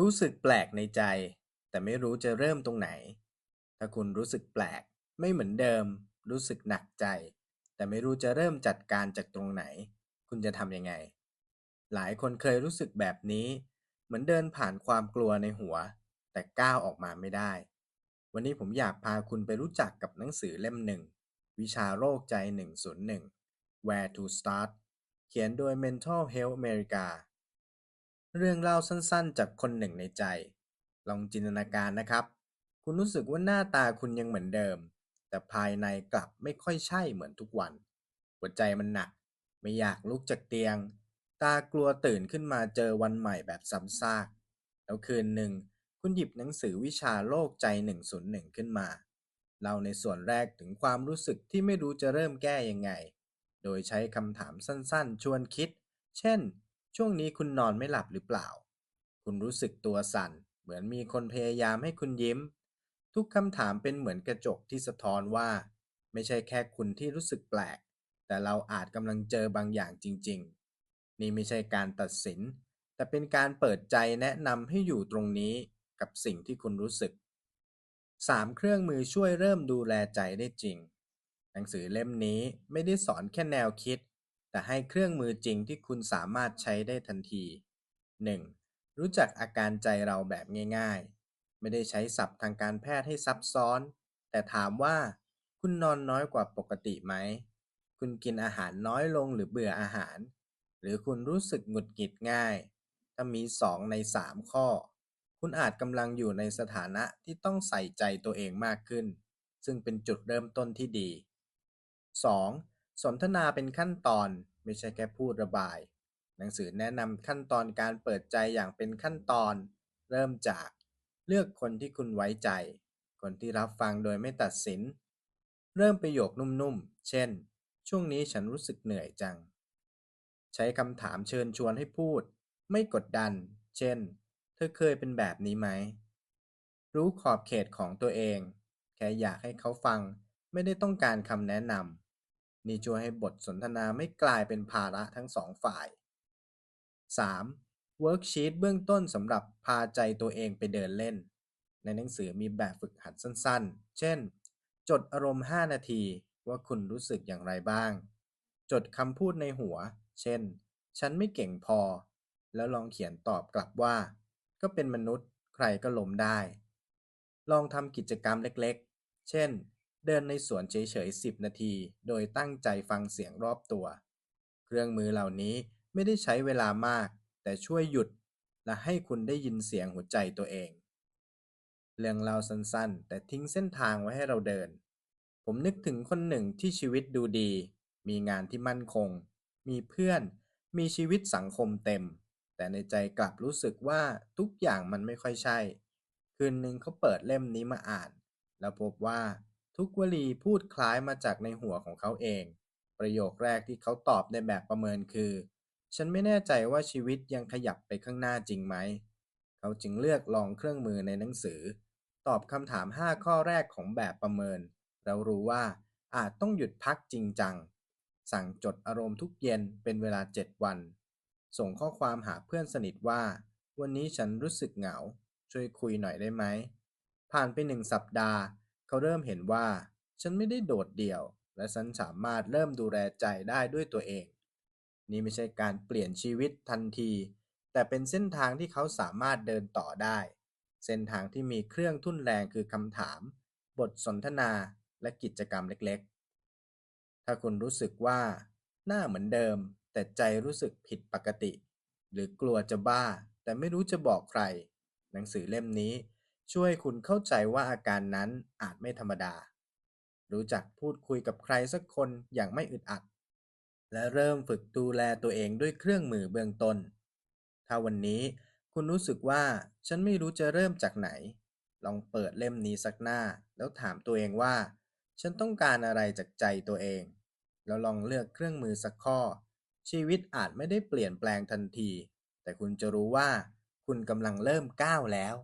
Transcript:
รู้สึกแปลกในใจ แต่ไม่รู้จะเริ่มตรงไหน ถ้าคุณรู้สึกแปลก ไม่เหมือนเดิม รู้สึกหนักใจ แต่ไม่รู้จะเริ่มจัดการจากตรงไหน คุณจะทำยังไง หลายคนเคยรู้สึกแบบนี้ เหมือนเดินผ่านความกลัวในหัว แต่ก้าวออกมาไม่ได้ วันนี้ผมอยากพาคุณไปรู้จักกับหนังสือเล่มหนึ่ง วิชาโรคใจ 101 Where to Start เขียนโดย Mental Health America เรื่องเล่าสั้นๆ จากคนหนึ่งในใจ ลองจินตนาการนะครับ คุณรู้สึกว่าหน้าตาคุณยังเหมือนเดิม แต่ภายในกลับไม่ค่อยใช่เหมือนทุกวัน หัวใจมันหนัก ไม่อยากลุกจากเตียง ตากลัวตื่นขึ้นมาเจอวันใหม่แบบซ้ำซาก แล้วคืนหนึ่ง คุณหยิบหนังสือวิชาโลกใจ 101 ขึ้นมาเล่าในส่วนแรกถึงความรู้สึกที่ไม่รู้จะเริ่มแก้ยังไง โดยใช้คำถามสั้นๆ ชวนคิด เช่น ช่วงนี้คุณนอนไม่หลับหรือเปล่า คุณรู้สึกตัวสั่น เหมือนมีคนพยายามให้คุณยิ้ม ทุกคำถามเป็นเหมือนกระจกที่สะท้อนว่า ไม่ใช่แค่คุณที่รู้สึกแปลก แต่เราอาจกำลังเจอบางอย่างจริง ๆ นี่ไม่ใช่การตัดสิน แต่เป็นการเปิดใจแนะนำให้อยู่ตรงนี้กับสิ่งที่คุณรู้สึก 3 เครื่องมือช่วยเริ่มดูแลใจได้จริง หนังสือเล่มนี้ไม่ได้สอนแค่แนวคิด แต่ให้เครื่องมือจริงที่คุณสามารถใช้ได้ทันที 1. รู้จักอาการใจเราแบบง่ายๆ ไม่ได้ใช้ศัพท์ทางการแพทย์ให้ซับซ้อน แต่ถามว่า คุณนอนน้อยกว่าปกติไหม คุณกินอาหารน้อยลงหรือเบื่ออาหาร หรือคุณรู้สึกหงุดหงิดง่าย ถ้ามี 2 ใน 3 ข้อ คุณอาจกำลังอยู่ในสถานะที่ต้องใส่ใจตัวเองมากขึ้น ซึ่งเป็นจุดเริ่มต้นที่ดี 2. สนทนาเป็นขั้นตอนไม่ใช่แค่พูดระบาย หนังสือแนะนำขั้นตอนการเปิดใจอย่างเป็นขั้นตอน เริ่มจากเลือกคนที่คุณไว้ใจ คนที่รับฟังโดยไม่ตัดสิน เริ่มประโยคนุ่มๆ เช่น ช่วงนี้ฉันรู้สึกเหนื่อยจัง ใช้คำถามเชิญชวนให้พูด ไม่กดดัน เช่น เธอเคยเป็นแบบนี้ไหม รู้ขอบเขตของตัวเอง แค่อยากให้เขาฟัง ไม่ได้ต้องการคำแนะนำ นี่ช่วยให้บทสนทนาไม่กลายเป็นภาระทั้งสองฝ่าย 3. เวิร์กชีตเบื้องต้นสำหรับพาใจตัวเองไปเดินเล่น ในหนังสือมีแบบฝึกหัดสั้นๆ เช่น จดอารมณ์ 5 นาทีว่าคุณรู้สึกอย่างไรบ้าง จดคำพูดในหัว เช่น ฉันไม่เก่งพอ แล้วลองเขียนตอบกลับว่า ก็เป็นมนุษย์ใครก็ล้มได้ ลองทำกิจกรรมเล็กๆ เช่น เดินในสวนเฉยๆ 10 นาที โดยตั้งใจฟังเสียงรอบตัว เครื่องมือเหล่านี้ไม่ได้ใช้เวลามาก แต่ช่วยหยุดและให้คุณได้ยินเสียงหัวใจตัวเอง เรื่องเล่าสั้นๆ แต่ทิ้งเส้นทางไว้ให้เราเดิน ผมนึกถึงคนหนึ่งที่ชีวิตดูดี มีงานที่มั่นคง มีเพื่อน มีชีวิตสังคมเต็ม แต่ในใจกลับรู้สึกว่าทุกอย่างมันไม่ค่อยใช่ คืนหนึ่งเขาเปิดเล่มนี้มาอ่าน แล้วพบว่า ทุกวลีพูดคล้ายมาจากในหัวของเขาเอง ประโยคแรกที่เขาตอบในแบบประเมินคือ ฉันไม่แน่ใจว่าชีวิตยังขยับไปข้างหน้าจริงไหม เขาจึงเลือกลองเครื่องมือในหนังสือ ตอบคำถาม 5 ข้อแรกของแบบประเมินแล้วรู้ว่าอาจต้องหยุดพักจริงจัง สั่งจดอารมณ์ทุกเย็นเป็นเวลา 7 วัน ส่งข้อความหาเพื่อนสนิทว่า วันนี้ฉันรู้สึกเหงา ช่วยคุยหน่อยได้ไหม ผ่านไปหนึ่งสัปดาห์ เขาเริ่มเห็นว่า ฉันไม่ได้โดดเดี่ยว และฉันสามารถเริ่มดูแลใจได้ด้วยตัวเอง นี่ไม่ใช่การเปลี่ยนชีวิตทันที แต่เป็นเส้นทางที่เขาสามารถเดินต่อได้ เส้นทางที่มีเครื่องทุ่นแรงคือคำถาม บทสนทนาและกิจกรรมเล็กๆ ถ้าคุณรู้สึกว่า หน้าเหมือนเดิม แต่ใจรู้สึกผิดปกติ หรือกลัวจะบ้า แต่ไม่รู้จะบอกใคร หนังสือเล่มนี้ ช่วยคุณเข้าใจว่าอาการนั้นอาจไม่ธรรมดา รู้จักพูดคุยกับใครสักคนอย่างไม่อึดอัด และเริ่มฝึกดูแลตัวเองด้วยเครื่องมือเบื้องต้น ถ้าวันนี้คุณรู้สึกว่าฉันไม่รู้จะเริ่มจากไหน ลองเปิดเล่มนี้สักหน้า แล้วถามตัวเองว่า ฉันต้องการอะไรจากใจตัวเอง แล้วลองเลือกเครื่องมือสักข้อ ชีวิตอาจไม่ได้เปลี่ยนแปลงทันที แต่คุณจะรู้ว่า คุณกำลังเริ่มก้าวแล้ว